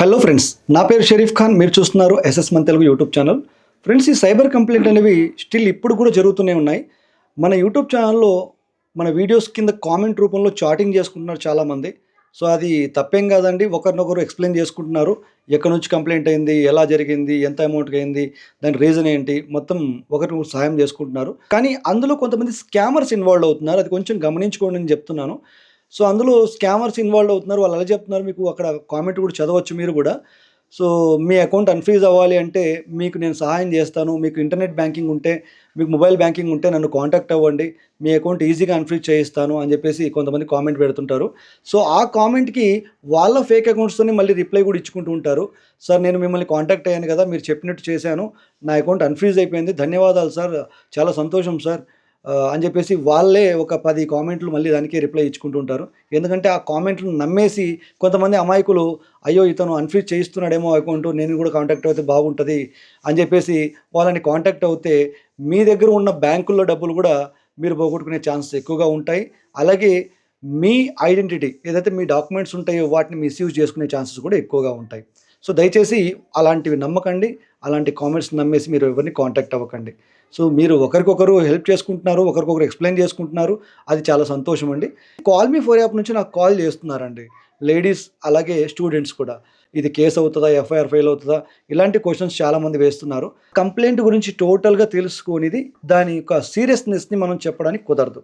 Hello friends నా పేరు షరీఫ్ ఖాన్. మీరు చూస్తున్నారు ఎస్ఎస్ మన్ తెలుగు యూట్యూబ్ ఛానల్ ఫ్రెండ్స్ ఈ సైబర్ కంప్లైంట్ అనేవి స్టిల్ ఇప్పుడు కూడా జరుగుతూనే ఉన్నాయి. మన యూట్యూబ్ ఛానల్లో మన వీడియోస్ కింద కామెంట్ రూపంలో చాటింగ్ చేసుకుంటున్నారు చాలామంది. సో అది తప్పేం కాదండి. ఒకరినొకరు ఎక్స్ప్లెయిన్ చేసుకుంటున్నారు. ఎక్కడి నుంచి కంప్లైంట్ అయింది ఎలా జరిగింది ఎంత అమౌంట్కి అయింది దాని రీజన్ ఏంటి మొత్తం ఒకరు సహాయం చేసుకుంటున్నారు. కానీ అందులో కొంతమంది స్కామర్స్ ఇన్వాల్వ్ అవుతున్నారు. అది కొంచెం గమనించుకోండి అని చెప్తున్నాను. సో అందులో స్కామర్స్ ఇన్వాల్వ్ అవుతున్నారు. వాళ్ళు ఎలా చెప్తున్నారు మీకు అక్కడ కామెంట్ కూడా చదవచ్చు మీరు కూడా. సో మీ అకౌంట్ అన్ఫ్రీజ్ అవ్వాలి అంటే మీకు నేను సహాయం చేస్తాను. మీకు ఇంటర్నెట్ బ్యాంకింగ్ ఉంటే మీకు మొబైల్ బ్యాంకింగ్ ఉంటే నన్ను కాంటాక్ట్ అవ్వండి. మీ అకౌంట్ ఈజీగా అన్ఫ్రీజ్ చేయిస్తాను అని చెప్పేసి కొంతమంది కామెంట్ పెడుతుంటారు. సో ఆ కామెంట్కి వాళ్ళ ఫేక్ అకౌంట్స్తోనే మళ్ళీ రిప్లై కూడా ఇచ్చుకుంటూ ఉంటారు. సార్ నేను మిమ్మల్ని కాంటాక్ట్ అయ్యాను కదా మీరు చెప్పినట్టు చేశాను. నా అకౌంట్ అన్ఫ్రీజ్ అయిపోయింది. ధన్యవాదాలు సార్. చాలా సంతోషం సార్. అని చెప్పేసి వాళ్ళే ఒక పది కామెంట్లు మళ్ళీ దానికి రిప్లై ఇచ్చుకుంటూ ఉంటారు ఎందుకంటే ఆ కామెంట్లు నమ్మేసి కొంతమంది అమాయకులు అయ్యో ఇతను అన్ఫ్రీజ్ చేయిస్తున్నాడేమో అకౌంట్ నేను కూడా కాంటాక్ట్ అయితే బాగుంటుంది అని చెప్పేసి వాళ్ళని కాంటాక్ట్ అవుతే మీ దగ్గర ఉన్న బ్యాంకుల్లో డబ్బులు కూడా మీరు పోగొట్టుకునే ఛాన్సెస్ ఎక్కువగా ఉంటాయి. అలాగే మీ ఐడెంటిటీ ఏదైతే మీ డాక్యుమెంట్స్ ఉంటాయో వాటిని మిస్యూజ్ చేసుకునే ఛాన్సెస్ కూడా ఎక్కువగా ఉంటాయి. సో దయచేసి అలాంటివి నమ్మకండి. అలాంటి కామెంట్స్ నమ్మేసి మీరు ఎవరిని కాంటాక్ట్ అవ్వకండి. సో మీరు ఒకరికొకరు హెల్ప్ చేసుకుంటున్నారు ఒకరికొకరు ఎక్స్ప్లెయిన్ చేసుకుంటున్నారు. అది చాలా సంతోషం అండి. కాల్ మీ ఫోర్ యాప్ నుంచి నాకు కాల్ చేస్తున్నారండి. లేడీస్ అలాగే స్టూడెంట్స్ కూడా. ఇది కేసు అవుతుందా ఎఫ్ఐఆర్ ఫెయిల్ అవుతుందా? ఇలాంటి క్వశ్చన్స్ చాలామంది వేస్తున్నారు. కంప్లైంట్ గురించి టోటల్గా తెలుసుకునేది దాని యొక్క సీరియస్నెస్ని మనం చెప్పడానికి కుదరదు.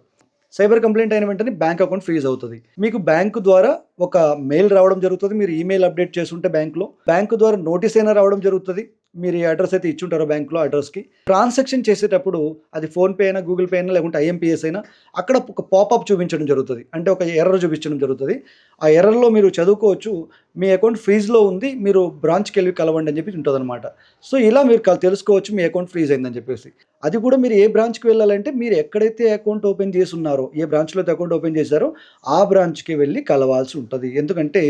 సైబర్ కంప్లైంట్ అయిన వెంటనే బ్యాంక్ అకౌంట్ ఫ్రీజ్ అవుతుంది. మీకు బ్యాంకు ద్వారా ఒక మెయిల్ రావడం జరుగుతుంది. మీరు ఈమెయిల్ అప్డేట్ చేస్తుంటే బ్యాంకులో. బ్యాంకు ద్వారా నోటీస్ అయినా రావడం జరుగుతుంది. మీరు ఈ అడ్రస్ అయితే ఇచ్చుంటారో బ్యాంక్లో అడ్రస్కి ట్రాన్సాక్షన్ చేసేటప్పుడు అది ఫోన్పే అయినా గూగుల్ పే అయినా లేకుంటే ఐఎంపీఎస్ అయినా అక్కడ ఒక పాపప్ చూపించడం జరుగుతుంది. అంటే ఒక ఎర్రర్ చూపించడం జరుగుతుంది. ఆ ఎర్రర్లో మీరు చదువుకోవచ్చు. మీ అకౌంట్ ఫ్రీజ్లో ఉంది మీరు బ్రాంచ్కి వెళ్ళి కలవండి అని చెప్పి ఉంటుంది అనమాట సో ఇలా మీరు తెలుసుకోవచ్చు మీ అకౌంట్ ఫ్రీజ్ అయిందని చెప్పేసి. అది కూడా మీరు ఏ బ్రాంచ్కి వెళ్ళాలంటే మీరు ఎక్కడైతే అకౌంట్ ఓపెన్ చేసి ఉన్నారో ఏ బ్రాంచ్లో అయితే అకౌంట్ ఓపెన్ చేశారో ఆ బ్రాంచ్కి వెళ్ళి కలవాల్సి ఉంటుంది. ఎందుకంటే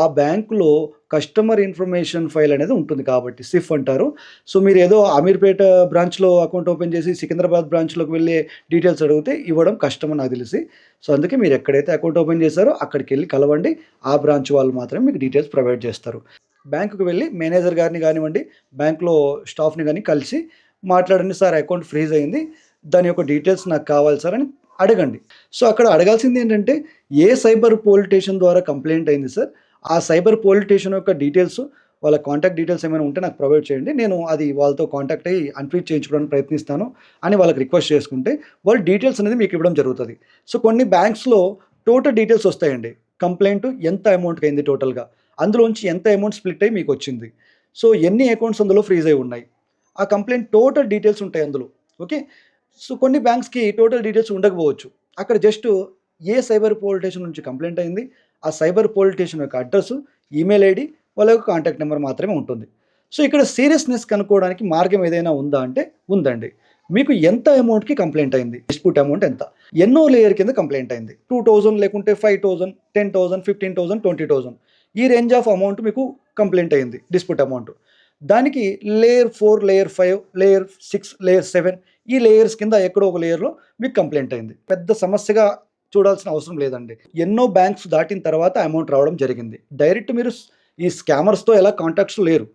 ఆ బ్యాంకులో కస్టమర్ ఇన్ఫర్మేషన్ ఫైల్ అనేది ఉంటుంది కాబట్టి సిఫ్ అంటారు. సో మీరు ఏదో అమీర్పేట బ్రాంచ్లో అకౌంట్ ఓపెన్ చేసి సికింద్రాబాద్ బ్రాంచ్లోకి వెళ్ళే డీటెయిల్స్ అడిగితే ఇవ్వడం కష్టం నాకు తెలిసి. సో అందుకే మీరు ఎక్కడైతే అకౌంట్ ఓపెన్ చేశారో అక్కడికి వెళ్ళి కలవండి. ఆ బ్రాంచ్ వాళ్ళు మాత్రమే మీకు డీటెయిల్స్ ప్రొవైడ్ చేస్తారు. బ్యాంకుకి వెళ్ళి మేనేజర్ గారిని కానివ్వండి బ్యాంక్లో స్టాఫ్ని కానీ కలిసి మాట్లాడండి సార్ అకౌంట్ ఫ్రీజ్ అయింది దాని యొక్క డీటెయిల్స్ నాకు కావాలి సార్ అని అడగండి. సో అక్కడ అడగాల్సింది ఏంటంటే ఏ సైబర్ పోలీస్ స్టేషన్ ద్వారా కంప్లైంట్ అయింది సార్? ఆ సైబర్ పోలీస్ స్టేషన్ యొక్క డీటెయిల్స్ వాళ్ళ కాంటాక్ట్ డీటెయిల్స్ ఏమైనా ఉంటే నాకు ప్రొవైడ్ చేయండి. నేను అది వాళ్ళతో కాంటాక్ట్ అయ్యి అన్ఫ్రీజ్ చేయించుకోవడానికి ప్రయత్నిస్తాను అని వాళ్ళకి రిక్వెస్ట్ చేసుకుంటే వాళ్ళు డీటెయిల్స్ అనేది మీకు ఇవ్వడం జరుగుతుంది. సో కొన్ని బ్యాంక్స్లో టోటల్ డీటెయిల్స్ వస్తాయండి. కంప్లైంట్ ఎంత అమౌంట్కి అయింది టోటల్గా అందులోంచి ఎంత అమౌంట్ స్ప్లిట్ అయ్యి మీకు వచ్చింది. సో ఎన్ని అకౌంట్స్ అందులో ఫ్రీజ్ అయి ఉన్నాయి. ఆ కంప్లైంట్ టోటల్ డీటెయిల్స్ ఉంటాయి అందులో. ఓకే? సో కొన్ని బ్యాంక్స్కి టోటల్ డీటెయిల్స్ ఉండకపోవచ్చు. అక్కడ జస్ట్ ఏ సైబర్ పోలీస్ స్టేషన్ నుంచి కంప్లైంట్ అయింది? ఆ సైబర్ పోలీస్ స్టేషన్ యొక్క అడ్రస్ ఈమెయిల్ ఐడి వాళ్ళ యొక్క కాంటాక్ట్ నెంబర్ మాత్రమే ఉంటుంది. సో ఇక్కడ సీరియస్నెస్ కనుక్కోవడానికి మార్గం ఏదైనా ఉందా అంటే ఉందండి. మీకు ఎంత అమౌంట్కి కంప్లైంట్ అయింది? డిస్ప్యూట్ అమౌంట్ ఎంత? ఎన్నో లేయర్ కింద కంప్లైంట్ అయింది. టూ థౌజండ్ లేకుంటే five thousand ten thousand fifteen thousand twenty thousand ఈ రేంజ్ ఆఫ్ అమౌంట్ మీకు కంప్లైంట్ అయింది డిస్ప్యూట్ అమౌంట్ దానికి layer four layer five layer six layer seven ఈ లేయర్స్ కింద ఎక్కడో ఒక లేయర్లో మీకు కంప్లైంట్ అయింది. పెద్ద సమస్యగా చూడాల్సిన అవసరం లేదండి. ఎన్నో బ్యాంక్స్ దాటిన తర్వాత అమౌంట్ రావడం జరిగింది. డైరెక్ట్ మీరు ఈ స్కామర్స్తో ఎలా కాంటాక్ట్స్ లేరు.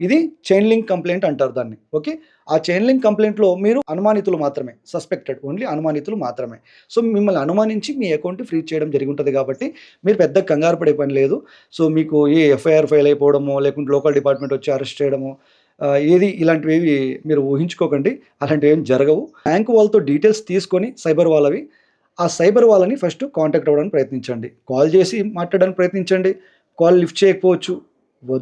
ఇది చైన్ లింక్ కంప్లైంట్ అంటారు దాన్ని. ఓకే ఆ చైన్ లింక్ కంప్లైంట్లో మీరు అనుమానితులు మాత్రమే సస్పెక్టెడ్ ఓన్లీ అనుమానితులు మాత్రమే. సో మిమ్మల్ని అనుమానించి మీ అకౌంట్ ఫ్రీజ్ చేయడం జరిగి ఉంటుంది కాబట్టి మీరు పెద్ద కంగారు పడే పని లేదు. సో మీకు ఏ ఎఫ్ఐఆర్ ఫైల్ అయిపోవడమో లేకుంటే లోకల్ డిపార్ట్మెంట్ వచ్చి అరెస్ట్ చేయడమో ఏది ఇలాంటివి మీరు ఊహించుకోకండి. అలాంటివి ఏం జరగవు. బ్యాంకు వాళ్ళతో డీటెయిల్స్ తీసుకొని సైబర్ వాళ్ళవి ఆ సైబర్ వాళ్ళని ఫస్ట్ కాంటాక్ట్ అవ్వడానికి ప్రయత్నించండి. కాల్ చేసి మాట్లాడడానికి ప్రయత్నించండి. కాల్ లిఫ్ట్ చేయకపోవచ్చు.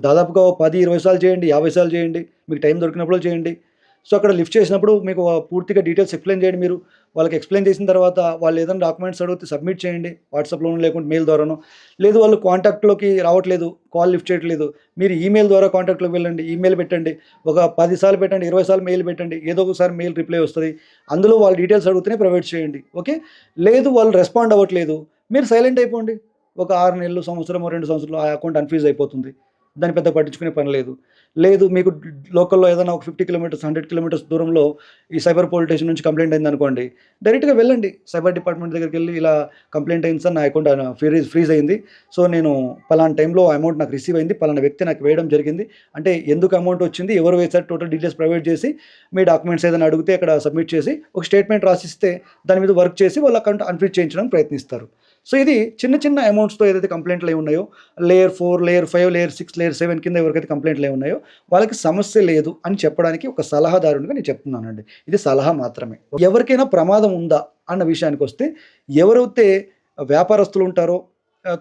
దాదాపుగా పది ఇరవై సార్లు చేయండి యాభై సార్లు చేయండి మీకు టైం దొరికినప్పుడు చేయండి. సో అక్కడ లిఫ్ట్ చేసినప్పుడు మీకు పూర్తిగా డీటెయిల్స్ ఎక్స్ప్లెయిన్ చేయండి మీరు. వాళ్ళకి ఎక్స్ప్లెయిన్ చేసిన తర్వాత వాళ్ళు ఏదైనా డాక్యుమెంట్స్ అడిగితే సబ్మిట్ చేయండి వాట్సాప్లోనూ లేకుంటే మెయిల్ ద్వారానో. లేదు వాళ్ళు కాంటాక్ట్లోకి రావట్లేదు కాల్ లిఫ్ట్ చేయట్లేదు. మీరు ఈమెయిల్ ద్వారా కాంటాక్ట్లోకి వెళ్ళండి ఈమెయిల్ పెట్టండి. ఒక పది సార్లు పెట్టండి ఇరవై సార్లు మెయిల్ పెట్టండి ఏదో ఒకసారి మెయిల్ రిప్లై వస్తుంది. అందులో వాళ్ళ డీటెయిల్స్ అడిగితేనే ప్రొవైడ్ చేయండి ఓకే? లేదు వాళ్ళు రెస్పాండ్ అవ్వట్లేదు. మీరు సైలెంట్ అయిపోండి. ఒక ఆరు నెలలు సంవత్సరం రెండు సంవత్సరాలు ఆ అకౌంట్ అన్ఫీజ్ అయిపోతుంది. దాన్ని పెద్ద పట్టించుకునే పని లేదు. లేదు మీకు లోకల్లో ఏదైనా ఒక ఫిఫ్టీ కిలోమీటర్స్ హండ్రెడ్ కిలోమీటర్స్ దూరంలో ఈ సైబర్ పోలీస్ స్టేషన్ నుంచి కంప్లైంట్ అయింది అనుకోండి డైరెక్ట్గా వెళ్ళండి. సైబర్ డిపార్ట్మెంట్ దగ్గరికి వెళ్ళి ఇలా కంప్లైంట్ అయింది సార్ నా అకౌంట్ ఫ్రీజ్ ఫ్రీజ్ అయింది. సో నేను పలానా టైంలో అమౌంట్ నాకు రిసీవ్ అయింది. పలానా వ్యక్తి నాకు వేయడం జరిగింది. అంటే ఎందుకు అమౌంట్ వచ్చింది? ఎవరు వేశారు? టోటల్ డీటెయిల్స్ ప్రొవైడ్ చేసి మీ డాక్యుమెంట్స్ ఏదైనా అడిగితే అక్కడ సబ్మిట్ చేసి ఒక స్టేట్మెంట్ రాసిస్తే దాని మీద వర్క్ చేసి వాళ్ళ అకౌంట్ అన్ఫ్రీజ్ చేయించడానికి ప్రయత్నిస్తారు. సో ఇది చిన్న చిన్న అమౌంట్స్తో ఏదైతే కంప్లైంట్లు అయి ఉన్నాయో layer four layer five layer six layer seven కింద ఎవరికైతే కంప్లైంట్లు అయి ఉన్నాయో వాళ్ళకి సమస్య లేదు అని చెప్పడానికి ఒక సలహాదారునిగా నేను చెప్తున్నానండి. ఇది సలహా మాత్రమే. ఎవరికైనా ప్రమాదం ఉందా అన్న విషయానికి వస్తే ఎవరైతే వ్యాపారస్తులు ఉంటారో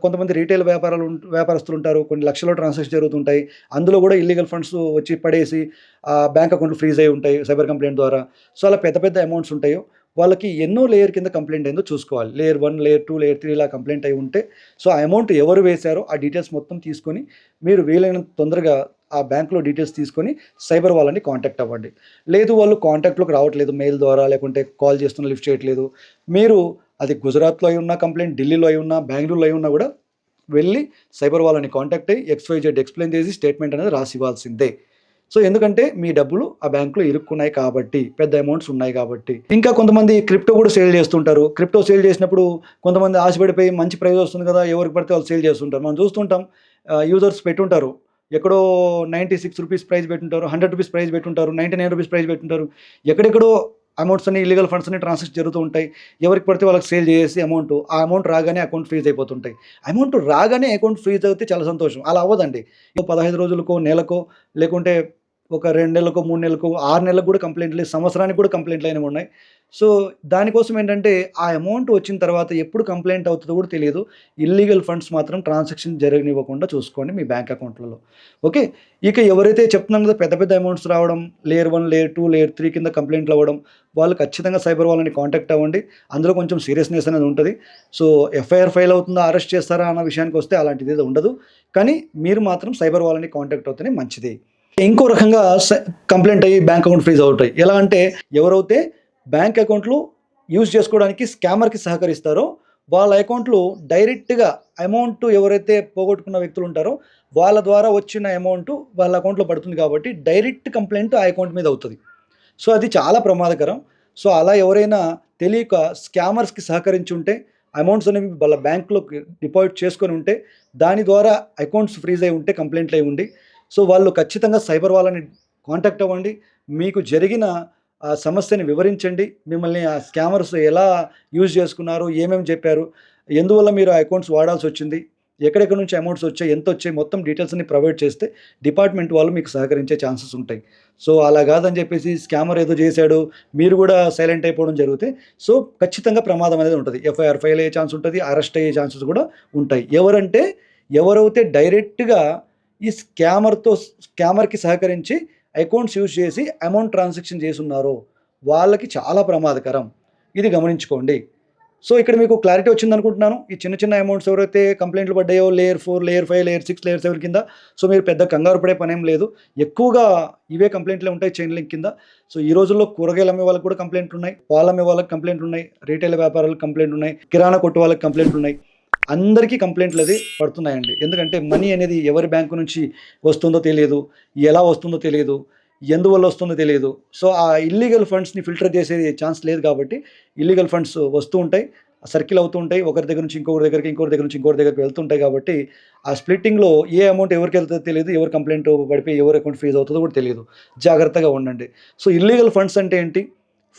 కొంతమంది రీటైల్ వ్యాపారాలు వ్యాపారస్తులు ఉంటారు కొన్ని లక్షల ట్రాన్సాక్షన్ జరుగుతుంటాయి అందులో కూడా ఇల్లీగల్ ఫండ్స్ వచ్చి పడేసి ఆ బ్యాంక్ అకౌంట్లు ఫ్రీజ్ అయి ఉంటాయి సైబర్ కంప్లైంట్ ద్వారా. సో అలా పెద్ద పెద్ద అమౌంట్స్ ఉంటాయో వాళ్ళకి ఎన్నో లేయర్ కింద కంప్లైంట్ అయిందో చూసుకోవాలి. Layer one layer two layer three ఇలా కంప్లైంట్ అయి ఉంటే సో ఆ అమౌంట్ ఎవరు వేశారో ఆ డీటెయిల్స్ మొత్తం తీసుకొని మీరు వీలైనంత తొందరగా ఆ బ్యాంక్లో డీటెయిల్స్ తీసుకొని సైబర్ వాళ్ళని కాంటాక్ట్ అవ్వండి. లేదు వాళ్ళు కాంటాక్ట్లోకి రావట్లేదు మెయిల్ ద్వారా లేకుంటే కాల్ చేస్తున్న లిఫ్ట్ చేయట్లేదు. మీరు అది గుజరాత్లో అయి ఉన్నా కంప్లైంట్ ఢిల్లీలో అయి ఉన్నా బెంగళూరులో అయి ఉన్నా కూడా వెళ్ళి సైబర్ వాళ్ళని కాంటాక్ట్ అయ్యి ఎక్స్వైజెడ్ ఎక్స్ప్లెయిన్ చేసి స్టేట్మెంట్ అనేది రాసి ఇవ్వాల్సిందే. సో ఎందుకంటే మీ డబ్బులు ఆ బ్యాంకులో ఇరుక్కున్నాయి కాబట్టి పెద్ద అమౌంట్స్ ఉన్నాయి కాబట్టి. ఇంకా కొంతమంది క్రిప్టో కూడా సేల్ చేస్తుంటారు. క్రిప్టో సేల్ చేసినప్పుడు కొంతమంది ఆశపడిపోయి మంచి ప్రైజ్ వస్తుంది కదా ఎవరికి పడితే వాళ్ళు సేల్ చేస్తుంటారు. మనం చూస్తుంటాం యూజర్స్ పెట్టుంటారు. ఎక్కడో నైంటీ సిక్స్ రూపీస్ ప్రైస్ పెట్టుంటారు హండ్రెడ్ రూపీస్ ప్రైస్ పెట్టుంటారు నైంటీ నైన్ రూపీస్ ప్రైస్ పెట్టుంటారు. ఎక్కడెక్కడో అమౌంట్స్ అన్ని ఇల్లీగల్ ఫండ్స్ అన్ని ట్రాన్సాక్షన్ జరుగుతూ ఉంటాయి. ఎవరికి పడితే వాళ్ళకి సేల్ చేసి అమౌంట్ ఆ అమౌంట్ రాగానే అకౌంట్ ఫ్రీజ్ అయిపోతుంటాయి. అమౌంట్ రాగానే అకౌంట్ ఫ్రీజ్ అయితే చాలా సంతోషం. అలా అవ్వదండి. పదహైదు రోజులకో నెలకో లేకుంటే ఒక రెండు నెలలకు మూడు నెలలకు ఆరు నెలలకు కూడా కంప్లైంట్లు సంవత్సరానికి కూడా కంప్లైంట్లు అయినవి ఉన్నాయి. సో దానికోసం ఏంటంటే ఆ అమౌంట్ వచ్చిన తర్వాత ఎప్పుడు కంప్లైంట్ అవుతుందో కూడా తెలియదు. ఇల్లీగల్ ఫండ్స్ మాత్రం ట్రాన్సాక్షన్ జరగనివ్వకుండా చూసుకోండి మీ బ్యాంక్ అకౌంట్లలో ఓకే? ఇక ఎవరైతే చెప్తున్నాం కదా పెద్ద పెద్ద అమౌంట్స్ రావడం layer one layer two layer three కింద కంప్లైంట్లు అవ్వడం వాళ్ళు ఖచ్చితంగా సైబర్ వాళ్ళని కాంటాక్ట్ అవ్వండి. అందులో కొంచెం సీరియస్నెస్ అనేది ఉంటుంది. సో ఎఫ్ఐఆర్ ఫైల్ అవుతుందా అరెస్ట్ చేస్తారా అన్న విషయానికి వస్తే అలాంటిది ఏదో ఉండదు. కానీ మీరు మాత్రం సైబర్ వాళ్ళని కాంటాక్ట్ అవుతేనే మంచిది. ఇంకో రకంగా కంప్లైంట్ అయ్యి బ్యాంక్ అకౌంట్ ఫ్రీజ్ అవుతాయి. ఎలా అంటే ఎవరైతే బ్యాంక్ అకౌంట్లు యూజ్ చేసుకోవడానికి స్కామర్కి సహకరిస్తారో వాళ్ళ అకౌంట్లు డైరెక్ట్గా అమౌంట్ ఎవరైతే పోగొట్టుకున్న వ్యక్తులు ఉంటారో వాళ్ళ ద్వారా వచ్చిన అమౌంట్ వాళ్ళ అకౌంట్లో పడుతుంది కాబట్టి డైరెక్ట్ కంప్లైంట్ ఆ అకౌంట్ మీద అవుతుంది. సో అది చాలా ప్రమాదకరం. సో అలా ఎవరైనా తెలియక స్కామర్స్కి సహకరించి ఉంటే అమౌంట్స్ అనేవి వాళ్ళ బ్యాంక్లో డిపాజిట్ చేసుకొని ఉంటే దాని ద్వారా అకౌంట్స్ ఫ్రీజ్ అయి ఉంటే కంప్లైంట్లు అయి ఉండి సో వాళ్ళు ఖచ్చితంగా సైబర్ వాళ్ళని కాంటాక్ట్ అవ్వండి. మీకు జరిగిన ఆ సమస్యని వివరించండి. మిమ్మల్ని ఆ స్కామర్స్ ఎలా యూజ్ చేసుకున్నారు ఏమేమి చెప్పారు ఎందువల్ల మీరు ఆ అకౌంట్స్ వాడాల్సి వచ్చింది ఎక్కడెక్కడ నుంచి అమౌంట్స్ వచ్చాయి ఎంత వచ్చాయి మొత్తం డీటెయిల్స్ అన్ని ప్రొవైడ్ చేస్తే డిపార్ట్మెంట్ వాళ్ళు మీకు సహకరించే ఛాన్సెస్ ఉంటాయి. సో అలా కాదని చెప్పేసి స్కామర్ ఏదో చేశాడు మీరు కూడా సైలెంట్ అయిపోవడం జరిగితే సో ఖచ్చితంగా ప్రమాదం అనేది ఉంటుంది. ఎఫ్ఐఆర్ ఫైల్ అయ్యే ఛాన్స్ ఉంటుంది అరెస్ట్ అయ్యే ఛాన్సెస్ కూడా ఉంటాయి. ఎవరంటే ఎవరైతే డైరెక్ట్గా ఈ స్కామర్తో స్కామర్కి సహకరించి అకౌంట్స్ యూజ్ చేసి అమౌంట్ ట్రాన్సాక్షన్ చేసి ఉన్నారో వాళ్ళకి చాలా ప్రమాదకరం. ఇది గమనించుకోండి. సో ఇక్కడ మీకు క్లారిటీ వచ్చింది అనుకుంటున్నాను. ఈ చిన్న చిన్న అమౌంట్స్ ఎవరైతే కంప్లైంట్లు పడ్డాయో layer four layer five layer six layer seven కింద సో మీరు పెద్ద కంగారు పడే పనేం లేదు. ఎక్కువగా ఇవే కంప్లైంట్లు ఉంటాయి చైన్ లింక్ కింద. సో ఈ రోజుల్లో కూరగాయలు అమ్మే వాళ్ళకి కూడా కంప్లైంట్లు ఉన్నాయి. పాలు అమ్మే వాళ్ళకి కంప్లైంట్లు ఉన్నాయి. రీటైల్ వ్యాపారాలకు కంప్లైంట్ ఉన్నాయి. కిరాణా కొట్టు వాళ్ళకి కంప్లైంట్లు ఉన్నాయి. అందరికీ కంప్లైంట్లు అది పడుతున్నాయండి. ఎందుకంటే మనీ అనేది ఎవరి బ్యాంకు నుంచి వస్తుందో తెలియదు ఎలా వస్తుందో తెలియదు ఎందువల్ల వస్తుందో తెలియదు. సో ఆ ఇల్లీగల్ ఫండ్స్ని ఫిల్టర్ చేసే ఛాన్స్ లేదు కాబట్టి ఇల్లీగల్ ఫండ్స్ వస్తూ ఉంటాయి సర్కిల్ అవుతూ ఉంటాయి. ఒకరి దగ్గర నుంచి ఇంకొకరి దగ్గరికి ఇంకొకరి దగ్గర నుంచి ఇంకొకరి దగ్గరికి వెళ్తుంటాయి కాబట్టి ఆ స్ప్లిట్టింగ్లో ఏ అమౌంట్ ఎవరికి వెళ్తుందో తెలియదు ఎవరు కంప్లైంట్ పడిపోయి ఎవరి అకౌంట్ ఫీజ్ అవుతుందో కూడా తెలియదు. జాగ్రత్తగా ఉండండి. సో ఇల్లీగల్ ఫండ్స్ అంటే ఏంటి?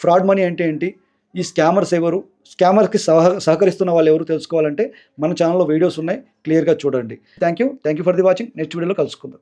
ఫ్రాడ్ మనీ అంటే ఏంటి? ఈ స్కామర్స్ ఎవరు? స్కామర్కి సహ సహకరిస్తున్న వాళ్ళు ఎవరు తెలుసుకోవాలంటే మన ఛానల్లో వీడియోస్ ఉన్నాయి క్లియర్గా చూడండి. Thank you. Thank you for the watching. Next వీడియోలో కలుసుకుందాం.